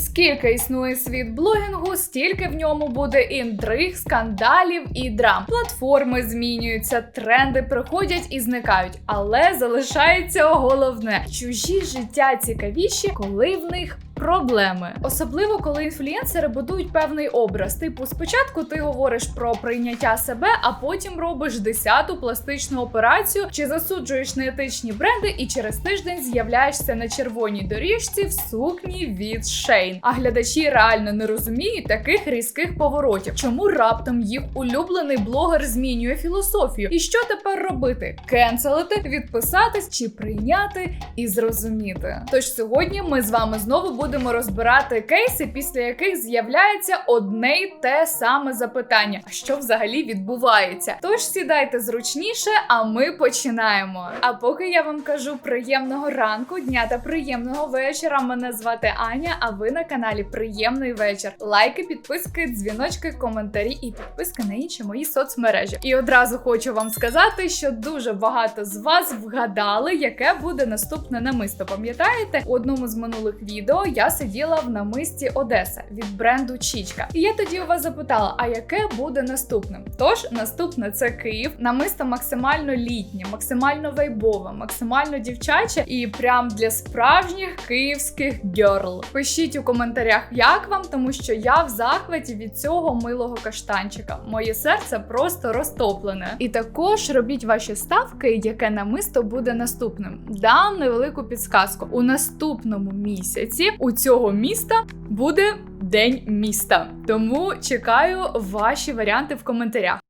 Скільки існує світ блогінгу, стільки в ньому буде інтриг, скандалів і драм. Платформи змінюються, тренди приходять і зникають, але залишається головне: чужі життя цікавіші, коли в них. Проблеми, особливо коли інфлюенсери будують певний образ. Типу, спочатку ти говориш про прийняття себе, а потім робиш десяту пластичну операцію чи засуджуєш неетичні бренди, і через тиждень з'являєшся на червоній доріжці в сукні від Шейн. А глядачі реально не розуміють таких різких поворотів. Чому раптом їх улюблений блогер змінює філософію? І що тепер робити? Кенселити, відписатись чи прийняти і зрозуміти. Тож сьогодні ми з вами знову будемо розбирати кейси, після яких з'являється одне й те саме запитання: що взагалі відбувається? Тож сідайте зручніше, а ми починаємо. А поки я вам кажу приємного ранку, дня та приємного вечора. Мене звати Аня. А ви на каналі Приємний вечір. Лайки, підписки, дзвіночки, коментарі і підписка на інші мої соцмережі. І одразу хочу вам сказати, що дуже багато з вас вгадали, яке буде наступне намисто. Пам'ятаєте, у одному з минулих відео я сиділа в намисті Одеса від бренду Чічка. І я тоді у вас запитала, а яке буде наступним? Тож наступне це Київ. Намисто максимально літнє, максимально вайбове, максимально дівчаче і прям для справжніх київських герл. Пишіть у коментарях, як вам, тому що я в захваті від цього милого каштанчика. Моє серце просто розтоплене. І також робіть ваші ставки, яке намисто буде наступним. Дам невелику підсказку. У наступному місяці у цього міста буде День міста. Тому чекаю ваші варіанти в коментарях.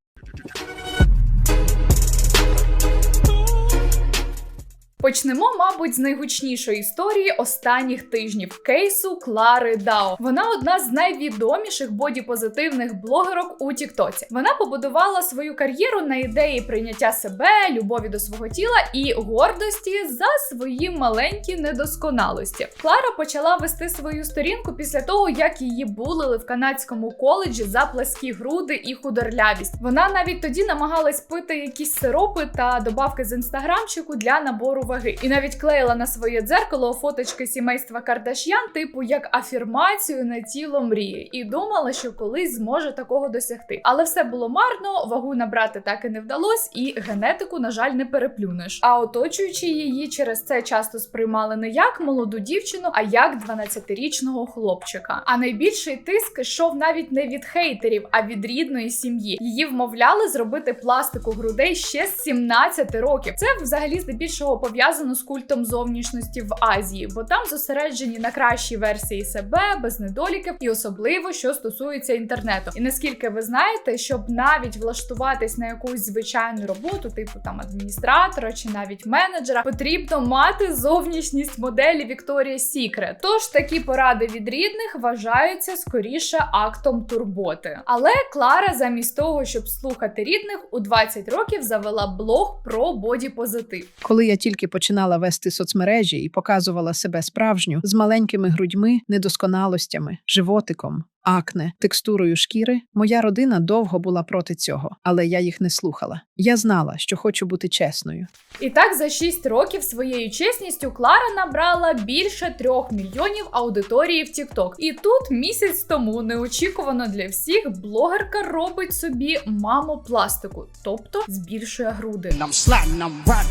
Почнемо, мабуть, з найгучнішої історії останніх тижнів кейсу Клари Дао. Вона одна з найвідоміших бодіпозитивних блогерок у Тіктоці. Вона побудувала свою кар'єру на ідеї прийняття себе, любові до свого тіла і гордості за свої маленькі недосконалості. Клара почала вести свою сторінку після того, як її булили в канадському коледжі за пласкі груди і худорлявість. Вона навіть тоді намагалась пити якісь сиропи та добавки з інстаграмчику для набору ваги. І навіть клеїла на своє дзеркало фоточки сімейства Кардаш'ян, типу як афірмацію на тіло мрії, і думала, що колись зможе такого досягти. Але все було марно, вагу набрати так і не вдалось, і генетику, на жаль, не переплюнеш. А оточуючи її через це часто сприймали не як молоду дівчину, а як 12-річного хлопчика. А найбільший тиск йшов навіть не від хейтерів, а від рідної сім'ї. Її вмовляли зробити пластику грудей ще з 17 років. Це взагалі здебільшого пов'язано з культом зовнішності в Азії, бо там зосереджені на кращій версії себе, без недоліків, і особливо що стосується інтернету. І наскільки ви знаєте, щоб навіть влаштуватись на якусь звичайну роботу, типу там адміністратора чи навіть менеджера, потрібно мати зовнішність моделі Вікторія Сікрет. Тож такі поради від рідних вважаються скоріше актом турботи. Але Клара, замість того, щоб слухати рідних, у 20 років завела блог про бодіпозитив. Коли я тільки починала вести соцмережі і показувала себе справжню з маленькими грудьми, недосконалостями, животиком, акне, текстурою шкіри, моя родина довго була проти цього, але я їх не слухала. Я знала, що хочу бути чесною. І так за 6 років своєю чесністю Клара набрала більше 3 мільйонів аудиторії в TikTok. І тут місяць тому неочікувано для всіх блогерка робить собі мамопластику, тобто збільшує груди.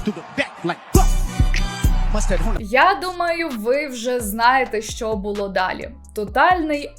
Through back Я думаю, ви вже знаєте, що було далі. Тотальний.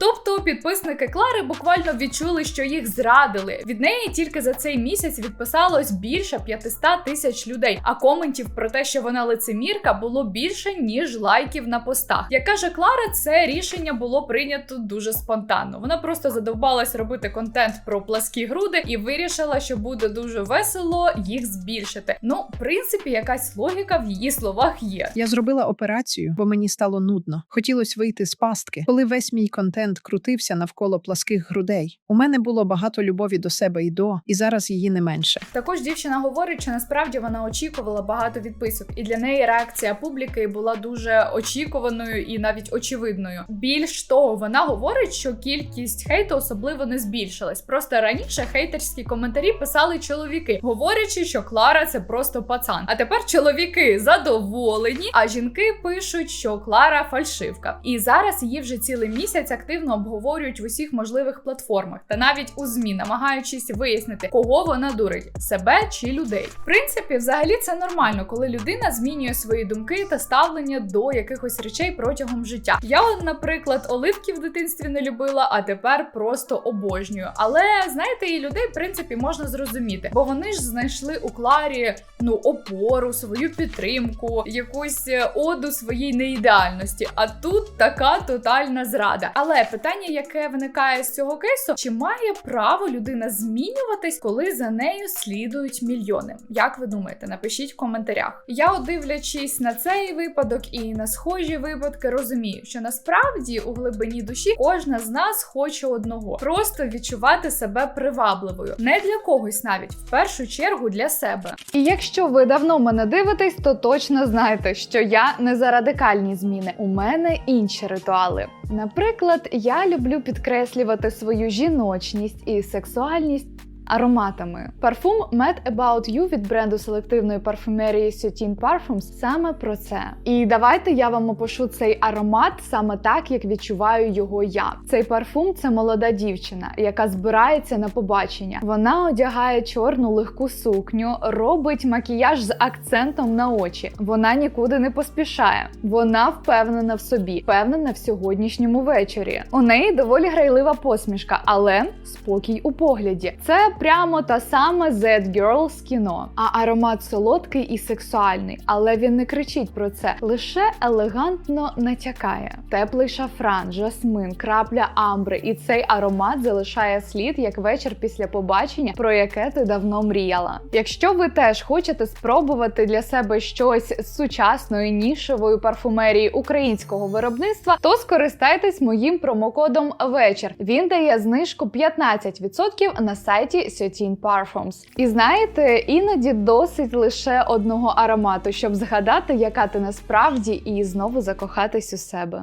Тобто підписники Клари буквально відчули, що їх зрадили. Від неї тільки за цей місяць відписалось більше 500 тисяч людей. А коментів про те, що вона лицемірка, було більше ніж лайків на постах. Як каже Клара, це рішення було прийнято дуже спонтанно. Вона просто задовбалась робити контент про пласкі груди і вирішила, що буде дуже весело їх збільшити. Ну, в принципі, якась логіка в її словах є. Я зробила операцію, бо мені стало нудно. Хотілося вийти з пастки, коли весь мій контент контент крутився навколо пласких грудей. У мене було багато любові до себе і до, і зараз її не менше. Також дівчина говорить, що насправді вона очікувала багато відписок, і для неї реакція публіки була дуже очікуваною і навіть очевидною. Більш того, вона говорить, що кількість хейту особливо не збільшилась. Просто раніше хейтерські коментарі писали чоловіки, говорячи, що Клара це просто пацан. А тепер чоловіки задоволені, а жінки пишуть, що Клара фальшивка. І зараз її вже цілий місяць активно обговорюють в усіх можливих платформах та навіть у змі, намагаючись вияснити, кого вона дурить себе чи людей. В принципі, взагалі це нормально, коли людина змінює свої думки та ставлення до якихось речей протягом життя. Я, наприклад, оливки в дитинстві не любила, а тепер просто обожнюю. Але знаєте, і людей в принципі можна зрозуміти, бо вони ж знайшли у Кларі ну опору, свою підтримку, якусь е, оду своїй неідеальності. А тут така тотальна зрада. Але питання, яке виникає з цього кейсу, чи має право людина змінюватись, коли за нею слідують мільйони? Як ви думаєте? Напишіть в коментарях. Я, дивлячись на цей випадок і на схожі випадки, розумію, що насправді у глибині душі кожна з нас хоче одного просто відчувати себе привабливою, не для когось навіть в першу чергу для себе. І якщо ви давно мене дивитесь, то точно знаєте, що я не за радикальні зміни. У мене інші ритуали. Наприклад, я люблю підкреслювати свою жіночність і сексуальність. Ароматами парфум Mad About You від бренду селективної парфумерії 13 Parfums саме про це. І давайте я вам опишу цей аромат саме так, як відчуваю його я. Цей парфум це молода дівчина, яка збирається на побачення. Вона одягає чорну легку сукню, робить макіяж з акцентом на очі. Вона нікуди не поспішає. Вона впевнена в собі, впевнена в сьогоднішньому вечорі. У неї доволі грайлива посмішка, але спокій у погляді. Це прямо та сама Z Girl з кіно. А аромат солодкий і сексуальний, але він не кричить про це, лише елегантно натякає. Теплий шафран, жасмин, крапля амбри, і цей аромат залишає слід як вечір після побачення, про яке ти давно мріяла. Якщо ви теж хочете спробувати для себе щось з сучасної нішевої парфумерії українського виробництва, то скористайтесь моїм промокодом вечір. Він дає знижку 15% на сайті 13 Parfums. І знаєте, іноді досить лише одного аромату, щоб згадати, яка ти насправді, і знову закохатись у себе.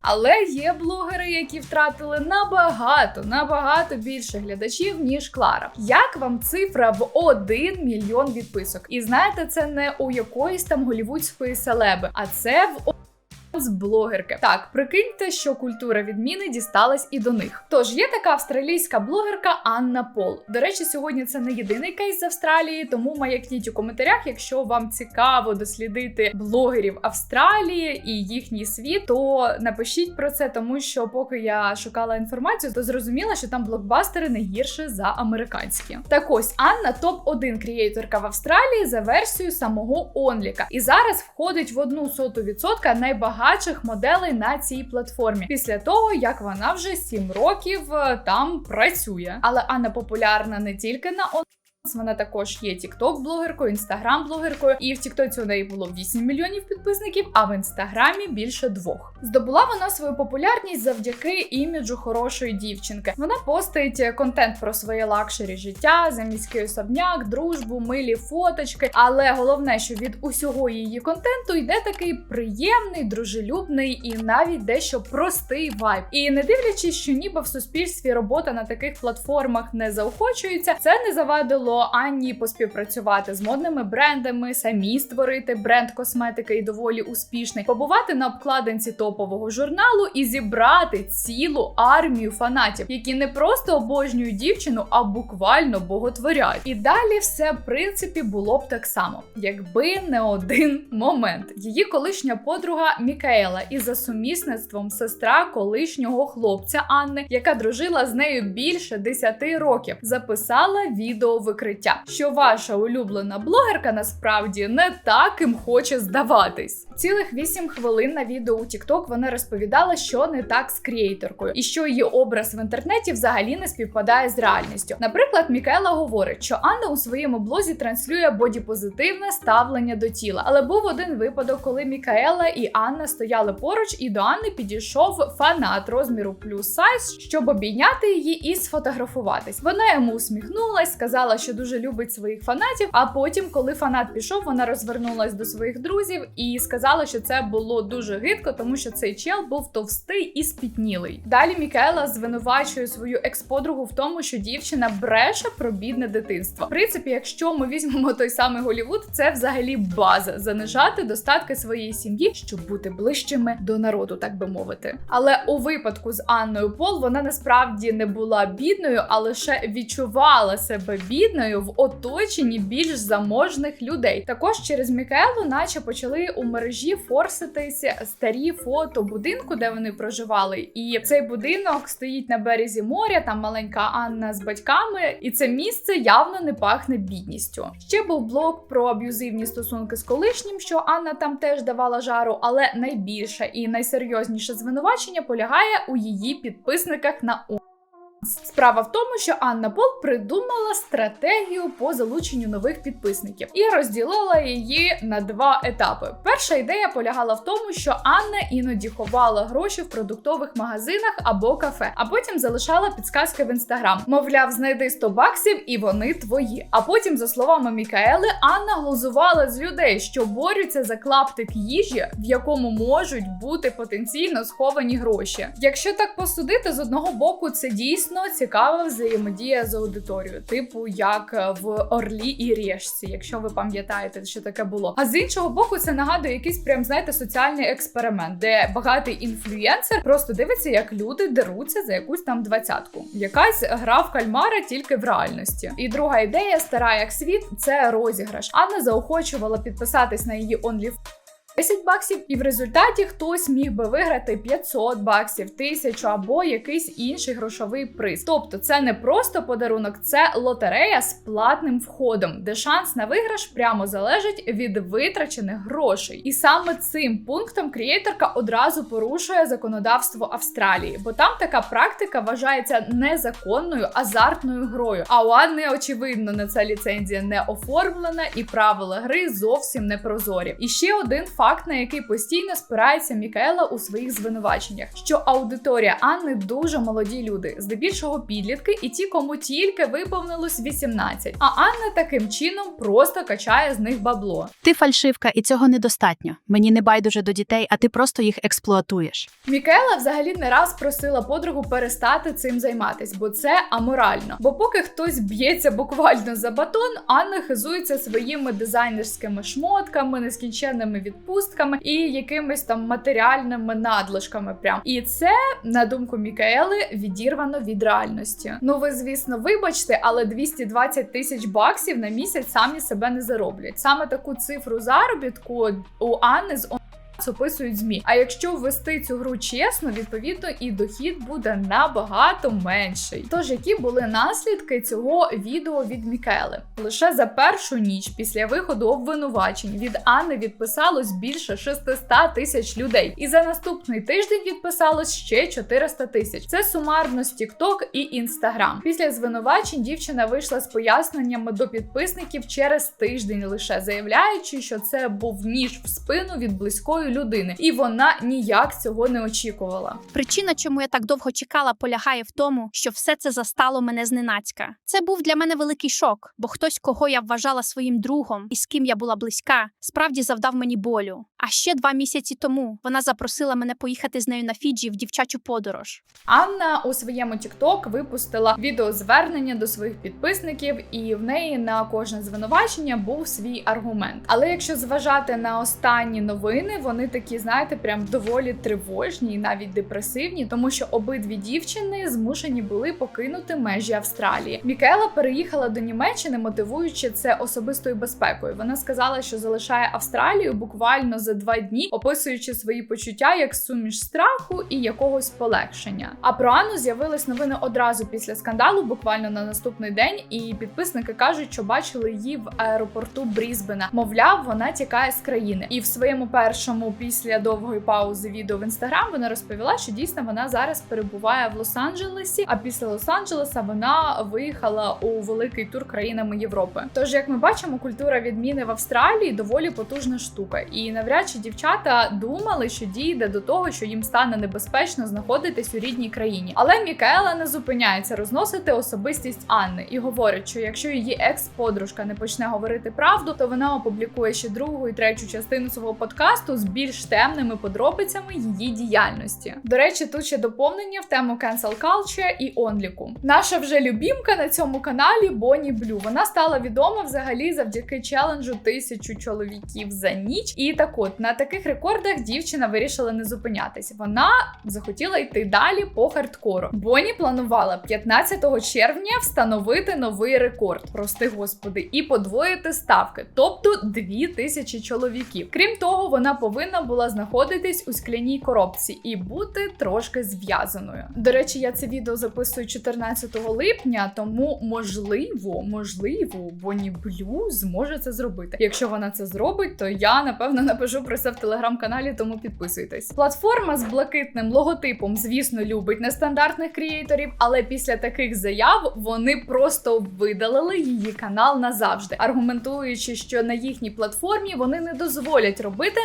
Але є блогери, які втратили набагато, набагато більше глядачів, ніж Клара. Як вам цифра в 1 мільйон відписок? І знаєте, це не у якоїсь там голівудської селеби, а це в з блогерки. Так, прикиньте, що культура відміни дісталась і до них. Тож є така австралійська блогерка Анна Пол. До речі, сьогодні це не єдиний кейс з Австралії, тому маякніть у коментарях, якщо вам цікаво дослідити блогерів Австралії і їхній світ, то напишіть про це, тому що поки я шукала інформацію, то зрозуміла, що там блокбастери не гірше за американські. Так ось Анна топ 1 крієйторка в Австралії за версією самого Онліка, і зараз входить в одну соту відсотка найбагатших моделей на цій платформі після того, як вона вже 7 років е, там працює. Але Анна популярна не тільки на вона також є тікток-блогеркою, інстаграм-блогеркою, і в Тіктоці у неї було 8 мільйонів підписників, а в інстаграмі більше двох. Здобула вона свою популярність завдяки іміджу хорошої дівчинки. Вона постить контент про своє лакшері життя, заміський особняк, дружбу, милі фоточки. Але головне, що від усього її контенту йде такий приємний, дружелюбний і навіть дещо простий вайб. І не дивлячись, що ніби в суспільстві робота на таких платформах не заохочується, це не завадило. Анні поспівпрацювати з модними брендами, самі створити бренд косметики і доволі успішний, побувати на обкладинці топового журналу і зібрати цілу армію фанатів, які не просто обожнюють дівчину, а буквально боготворять. І далі все в принципі було б так само, якби не один момент. Її колишня подруга Мікаела і за сумісництвом сестра колишнього хлопця Анни, яка дружила з нею більше 10 років, записала відео викривання відкриття, що ваша улюблена блогерка насправді не таким хоче здаватись. Цілих 8 хвилин на відео у TikTok вона розповідала, що не так з кріейторкою, і що її образ в інтернеті взагалі не співпадає з реальністю. Наприклад, Мікаела говорить, що Анна у своєму блозі транслює бодіпозитивне ставлення до тіла. Але був один випадок, коли Мікаела і Анна стояли поруч, і до Анни підійшов фанат розміру плюс сайз, щоб обійняти її і сфотографуватись. Вона йому усміхнулась, сказала, що дуже любить своїх фанатів. А потім, коли фанат пішов, вона розвернулась до своїх друзів і сказала, що це було дуже гидко, тому що цей чел був товстий і спітнілий. Далі Мікаела звинувачує свою екс-подругу в тому, що дівчина бреше про бідне дитинство. В принципі, якщо ми візьмемо той самий Голівуд, це взагалі база занижати достатки своєї сім'ї, щоб бути ближчими до народу, так би мовити. Але у випадку з Анною Пол вона насправді не була бідною, а лише відчувала себе бідною в оточенні більш заможних людей. Також через Мікаелу, наче почали у мережі форситися старі фото будинку, де вони проживали. І цей будинок стоїть на березі моря, там маленька Анна з батьками, і це місце явно не пахне бідністю. Ще був блог про аб'юзивні стосунки з колишнім, що Анна там теж давала жару, але найбільше і найсерйозніше звинувачення полягає у її підписниках на Справа в тому, що Анна Пол придумала стратегію по залученню нових підписників і розділила її на два етапи. Перша ідея полягала в тому, що Анна іноді ховала гроші в продуктових магазинах або кафе, а потім залишала підсказки в інстаграм. Мовляв, знайди 100 баксів і вони твої. А потім, за словами Мікаели, Анна глузувала з людей, що борються за клаптик їжі, в якому можуть бути потенційно сховані гроші. Якщо так посудити, з одного боку це дійсно цікава взаємодія з аудиторією, типу як е, в Орлі і Решці, якщо ви пам'ятаєте, що таке було. А з іншого боку, це нагадує якийсь прям знаєте соціальний експеримент, де багатий інфлюєнсер просто дивиться, як люди деруться за якусь там двадцятку. Якась гра в кальмара тільки в реальності. І друга ідея, стара як світ, це розіграш. Анна заохочувала підписатись на її OnlyFans 10 баксів, і в результаті хтось міг би виграти 500 баксів, 1000 або якийсь інший грошовий приз. Тобто, це не просто подарунок, це лотерея з платним входом, де шанс на виграш прямо залежить від витрачених грошей. І саме цим пунктом крієторка одразу порушує законодавство Австралії, бо там така практика вважається незаконною азартною грою. А у Анни, очевидно, на ця ліцензія не оформлена, і правила гри зовсім не прозорі. І ще один факт факт, на який постійно спирається Мікаела у своїх звинуваченнях, що аудиторія Анни дуже молоді люди, здебільшого підлітки, і ті, кому тільки виповнилось 18. А Анна таким чином просто качає з них бабло. Ти фальшивка, і цього недостатньо. Мені не байдуже до дітей, а ти просто їх експлуатуєш. Мікаела взагалі не раз просила подругу перестати цим займатись, бо це аморально. Бо поки хтось б'ється буквально за батон, Анна хизується своїми дизайнерськими шмотками, нескінченними відпустками і якимись там матеріальними надлишками. Прям і це, на думку Мікаели, відірвано від реальності. Ну ви, звісно, вибачте, але 220 тисяч баксів на місяць самі себе не зароблять. Саме таку цифру заробітку у Анни з описують змі. А якщо ввести цю гру чесно, відповідно і дохід буде набагато менший. Тож, які були наслідки цього відео від Мікели? Лише за першу ніч після виходу обвинувачень від Анни відписалось більше 600 тисяч людей, і за наступний тиждень відписалось ще 400 тисяч. Це сумарно з TikTok і Instagram. Після звинувачень дівчина вийшла з поясненнями до підписників через тиждень, лише заявляючи, що це був ніж в спину від близької людини, і вона ніяк цього не очікувала. Причина, чому я так довго чекала, полягає в тому, що все це застало мене зненацька. Це був для мене великий шок, бо хтось, кого я вважала своїм другом і з ким я була близька, справді завдав мені болю. А ще два місяці тому вона запросила мене поїхати з нею на Фіджі в дівчачу подорож. Анна у своєму TikTok випустила відеозвернення до своїх підписників, і в неї на кожне звинувачення був свій аргумент. Але якщо зважати на останні новини, вона вони такі, знаєте, прям доволі тривожні і навіть депресивні, тому що обидві дівчини змушені були покинути межі Австралії. Мікела переїхала до Німеччини, мотивуючи це особистою безпекою. Вона сказала, що залишає Австралію буквально за два дні, описуючи свої почуття як суміш страху і якогось полегшення. А про Анну з'явились новини одразу після скандалу, буквально на наступний день. І підписники кажуть, що бачили її в аеропорту Брізбена. Мовляв, вона тікає з країни. І в своєму першому після довгої паузи відео в інстаграм вона розповіла, що дійсно вона зараз перебуває в Лос-Анджелесі. А після Лос-Анджелеса вона виїхала у великий тур країнами Європи. Тож, як ми бачимо, культура відміни в Австралії доволі потужна штука, і навряд чи дівчата думали, що дійде до того, що їм стане небезпечно знаходитись у рідній країні. Але Мікаела не зупиняється розносити особистість Анни і говорить, що якщо її екс-подружка не почне говорити правду, то вона опублікує ще другу і третю частину свого подкасту з більш темними подробицями її діяльності. До речі, тут ще доповнення в тему cancel culture і онліку. Наша вже любімка на цьому каналі Бонні Блю. Вона стала відома взагалі завдяки челенджу тисячу чоловіків за ніч. І так от на таких рекордах дівчина вирішила не зупинятись. Вона захотіла йти далі по хардкору. Бонні планувала 15 червня встановити новий рекорд. Прости господи, і подвоїти ставки, тобто 2000 чоловіків. Крім того, вона повинна була знаходитись у скляній коробці і бути трошки зв'язаною. До речі, я це відео записую 14 липня, тому можливо, можливо, Бонні Блю зможе це зробити. Якщо вона це зробить, то я напевно напишу про це в телеграм-каналі, тому підписуйтесь. Платформа з блакитним логотипом, звісно, любить нестандартних крієйторів, але після таких заяв вони просто видалили її канал назавжди, аргументуючи, що на їхній платформі вони не дозволять робити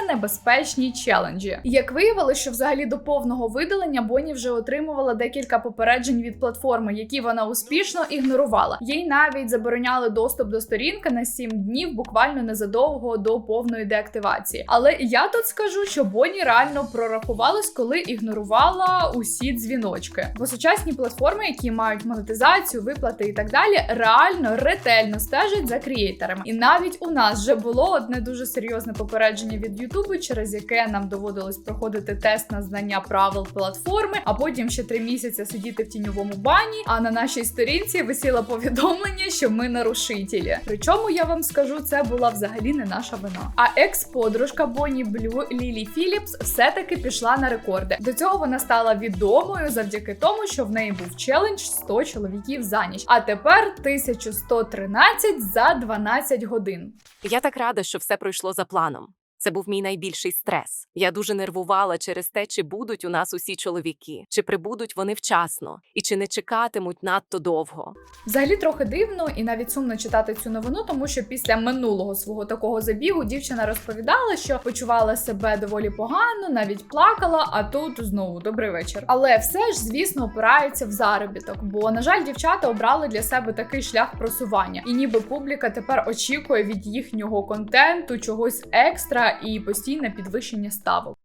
небезпечні челенджі. Як виявилося, що взагалі до повного видалення Бонні вже отримувала декілька попереджень від платформи, які вона успішно ігнорувала. Їй навіть забороняли доступ до сторінки на 7 днів, буквально незадовго до повної деактивації. Але я тут скажу, що Бонні реально прорахувалась, коли ігнорувала усі дзвіночки. Бо сучасні платформи, які мають монетизацію, виплати і так далі, реально ретельно стежать за крієйтерами. І навіть у нас вже було одне дуже серйозне попередження від Ютубу, через яке нам доводилось проходити тест на знання правил платформи, а потім ще три місяці сидіти в тіньовому бані. А на нашій сторінці висіло повідомлення, що ми нарушителі. Причому я вам скажу, це була взагалі не наша вина. А екс-подружка Бонні Блю Лілі Філіпс все-таки пішла на рекорди. До цього вона стала відомою завдяки тому, що в неї був челендж 100 чоловіків за ніч. А тепер 1113 за 12 годин. Я так рада, що все пройшло за планом. Це був мій найбільший стрес. Я дуже нервувала через те, чи будуть у нас усі чоловіки, чи прибудуть вони вчасно, і чи не чекатимуть надто довго. Взагалі трохи дивно і навіть сумно читати цю новину, тому що після минулого свого такого забігу дівчина розповідала, що почувала себе доволі погано, навіть плакала. А тут знову добрий вечір. Але все ж, звісно, опирається в заробіток. Бо, на жаль, дівчата обрали для себе такий шлях просування, і ніби публіка тепер очікує від їхнього контенту чогось екстра і постійне підвищення ставок.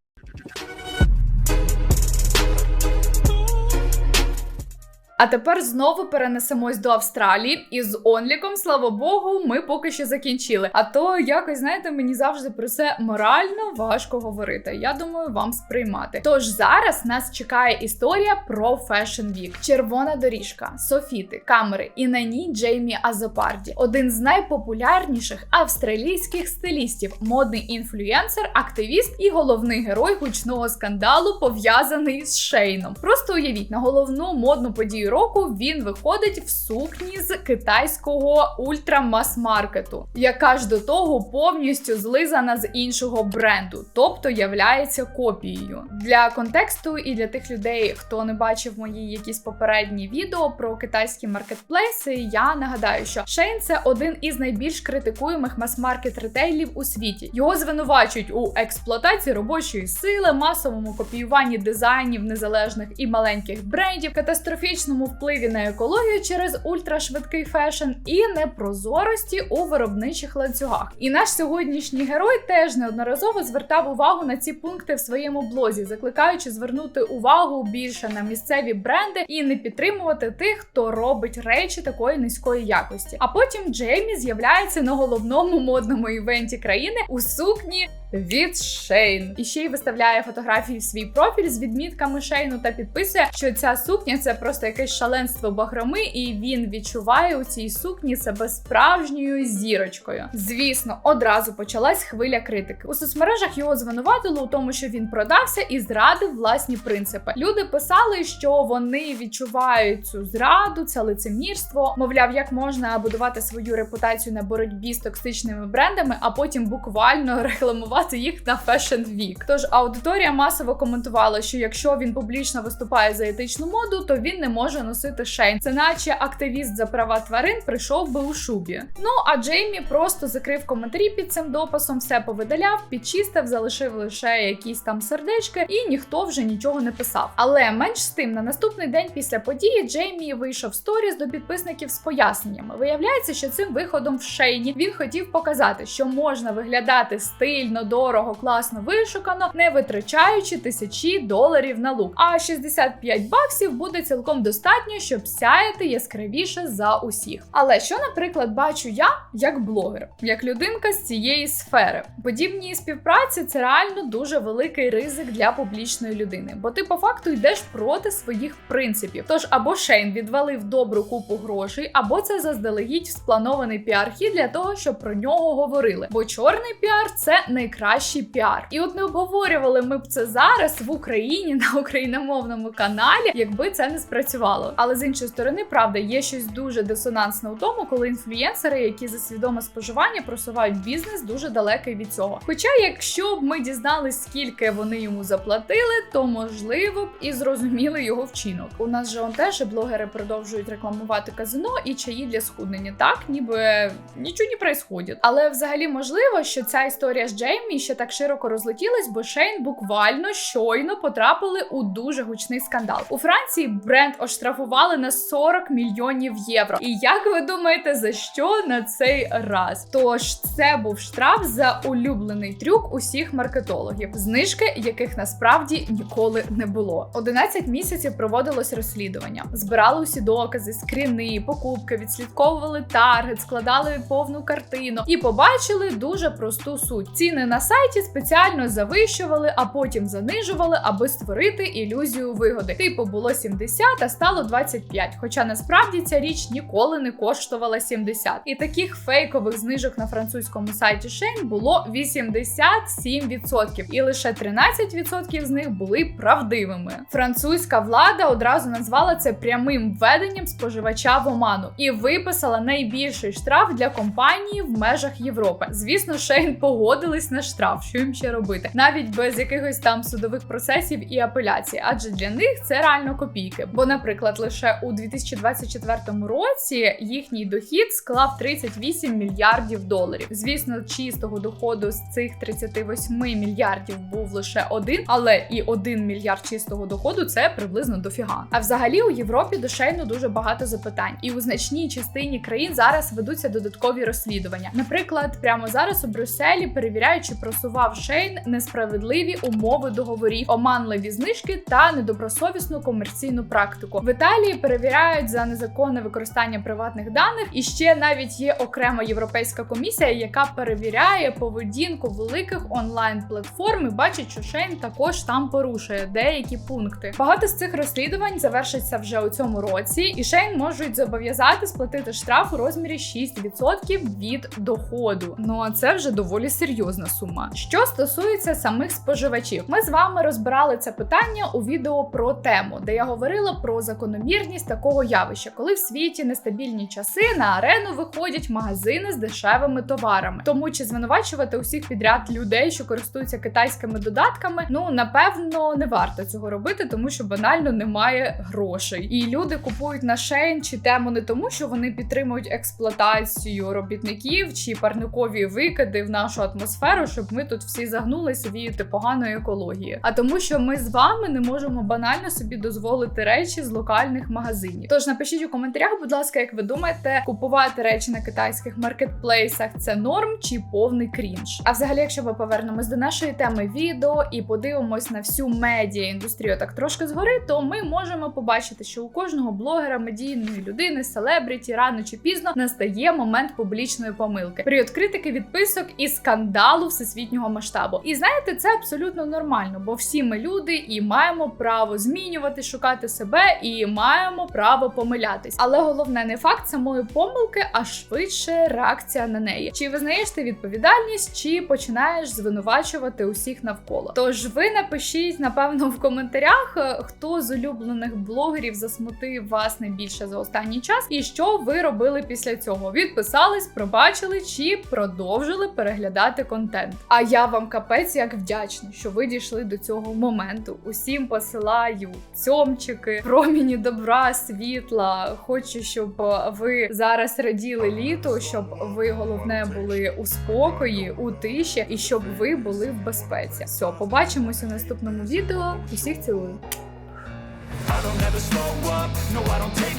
А тепер знову перенесемось до Австралії, і з онліком, слава Богу, ми поки що закінчили. А то якось знаєте, мені завжди про це морально важко говорити. Я думаю, вам сприймати. Тож зараз нас чекає історія про Fashion Week. червона доріжка, софіти, камери і на ній Джеймі Азопарді, один з найпопулярніших австралійських стилістів, модний інфлюенсер, активіст і головний герой гучного скандалу, пов'язаний з Шейном. Просто уявіть на головну модну подію року він виходить в сукні з китайського ультрамас-маркету, яка ж до того повністю злизана з іншого бренду, тобто являється копією. Для контексту і для тих людей, хто не бачив мої якісь попередні відео про китайські маркетплейси, я нагадаю, що Шейн це один із найбільш критикуємих мас-маркет ретейлів у світі. Його звинувачують у експлуатації робочої сили, масовому копіюванні дизайнів незалежних і маленьких брендів, катастрофічному впливі на екологію через ультрашвидкий фешн і непрозорості у виробничих ланцюгах. І наш сьогоднішній герой теж неодноразово звертав увагу на ці пункти в своєму блозі, закликаючи звернути увагу більше на місцеві бренди і не підтримувати тих, хто робить речі такої низької якості. А потім Джеймі з'являється на головному модному івенті країни у сукні від Шейн. І ще й виставляє фотографії в свій профіль з відмітками Шейну та підписує, що ця сукня це просто якесь шаленство бахроми, і він відчуває у цій сукні себе справжньою зірочкою. Звісно, одразу почалась хвиля критики. У соцмережах його звинуватили у тому, що він продався і зрадив власні принципи. Люди писали, що вони відчувають цю зраду, це лицемірство. Мовляв, як можна будувати свою репутацію на боротьбі з токсичними брендами, а потім буквально рекламувати їх на Fashion Week. Тож аудиторія масово коментувала, що якщо він публічно виступає за етичну моду, то він не може носити шейн. Це наче активіст за права тварин прийшов би у шубі. Ну а Джеймі просто закрив коментарі під цим дописом, все повидаляв, підчистив, залишив лише якісь там сердечки, і ніхто вже нічого не писав. Але менш з тим, на наступний день після події Джеймі вийшов сторіс до підписників з поясненнями. Виявляється, що цим виходом в шейні він хотів показати, що можна виглядати стильно, дорого, класно, вишукано, не витрачаючи тисячі доларів на лук. А 65 баксів буде цілком достатньо, щоб сяяти яскравіше за усіх. Але що, наприклад, бачу я як блогер, як людинка з цієї сфери. Подібні співпраці це реально дуже великий ризик для публічної людини, бо ти по факту йдеш проти своїх принципів. Тож або Шейн відвалив добру купу грошей, або це заздалегідь спланований піар-хід для того, щоб про нього говорили. Бо чорний піар це найкращий піар. І от не обговорювали ми б це зараз в Україні на україномовному каналі, якби це не спрацювало. Але з іншої сторони, правда, є щось дуже дисонансне у тому, коли інфлюєнсери, які за свідоме споживання просувають бізнес, дуже далекий від цього. Хоча, якщо б ми дізнались, скільки вони йому заплатили, то можливо б і зрозуміли його вчинок. У нас же он теж блогери продовжують рекламувати казино і чаї для схуднення. Так, ніби нічого не происходить. Але взагалі можливо, що ця історія з Джеймі ще так широко розлетілась, бо Шейн буквально щойно потрапили у дуже гучний скандал. У Франції бренд оштрафували на 40 мільйонів євро. І як ви думаєте, за що на цей раз? Тож це був штраф за улюблений трюк усіх маркетологів, знижки яких насправді ніколи не було. 11 місяців проводилось розслідування, збирали усі докази, скріни, покупки, відслідковували таргет, складали повну картину і побачили дуже просту суть. Ціни на сайті спеціально завищували, а потім занижували, аби створити ілюзію вигоди. Типу було 70, а стало 25. Хоча насправді ця річ ніколи не коштувала 70. І таких фейкових знижок на французькому сайті Shein було 87%, і лише 13% з них були правдивими. Французька влада одразу назвала це прямим введенням споживача в оману і виписала найбільший штраф для компанії в межах Європи. Звісно, Шейн погодились на штраф, що їм ще робити, навіть без якихось там судових процесів і апеляцій, адже для них це реально копійки. Бо, наприклад, лише у 2024 році їхній дохід склав 38 мільярдів доларів. Звісно, чистого доходу з цих 38 мільярдів був лише один, але і один мільярд чистого доходу це приблизно дофіга. А взагалі у Європі до дуже багато запитань, і у значній частині країн зараз ведуться додаткові розслідування. Наприклад, прямо зараз у Брюсселі перевіряють, чи просував Шейн несправедливі умови договорів, оманливі знижки та недобросовісну комерційну практику. В Італії перевіряють за незаконне використання приватних даних, і ще навіть є окрема європейська комісія, яка перевіряє поведінку великих онлайн-платформ і бачить, що Шейн також там порушує деякі пункти. Багато з цих розслідувань завершиться вже у цьому році, і Шейн можуть зобов'язати сплатити штраф у розмірі 6% від доходу. Ну а це вже доволі серйозна сума. Що стосується самих споживачів, ми з вами розбирали це питання у відео про тему, де я говорила про закономірність такого явища, коли в світі нестабільні часи на арену виходять магазини з дешевими товарами. Тому чи звинувачувати усіх підряд людей, що користуються китайськими додатками, ну напевно не варто цього робити, тому що банально немає грошей. І люди купують на шейн чи тему не тому, що вони підтримують експлуатацію робітників чи парникові викиди в нашу атмосферу, щоб ми тут всі загнулися від поганої екології, а тому, що ми з вами не можемо банально собі дозволити речі з локальних магазинів. Тож напишіть у коментарях, будь ласка, як ви думаєте, купувати речі на китайських маркетплейсах це норм чи повний крінж? А взагалі, якщо ми повернемось до нашої теми відео і подивимось на всю медіа індустрію так трошки згори, то ми можемо побачити, що у кожного блогера, медійної людини, селебріті рано чи пізно настає момент публічної помилки. Період критики, відписок і скандалу в всесвітнього масштабу. І знаєте, це абсолютно нормально, бо всі ми люди і маємо право змінювати, шукати себе і маємо право помилятись. Але головне не факт самої помилки, а швидше реакція на неї. Чи визнаєш ти відповідальність, чи починаєш звинувачувати усіх навколо? Тож ви напишіть напевно в коментарях, е, хто з улюблених блогерів засмутив вас найбільше за останній час, і що ви робили після цього. Відписались, пробачили чи продовжили переглядати контент. А я вам капець як вдячна, що ви дійшли до цього моменту. Усім посилаю цьомчики, проміні добра, світла. Хочу, щоб е, ви зараз раділи літу, щоб ви головне були у спокої, у тиші, і щоб ви були в безпеці. Все, побачимось у наступному відео. Усіх цілую. I don't ever slow up, no I don't take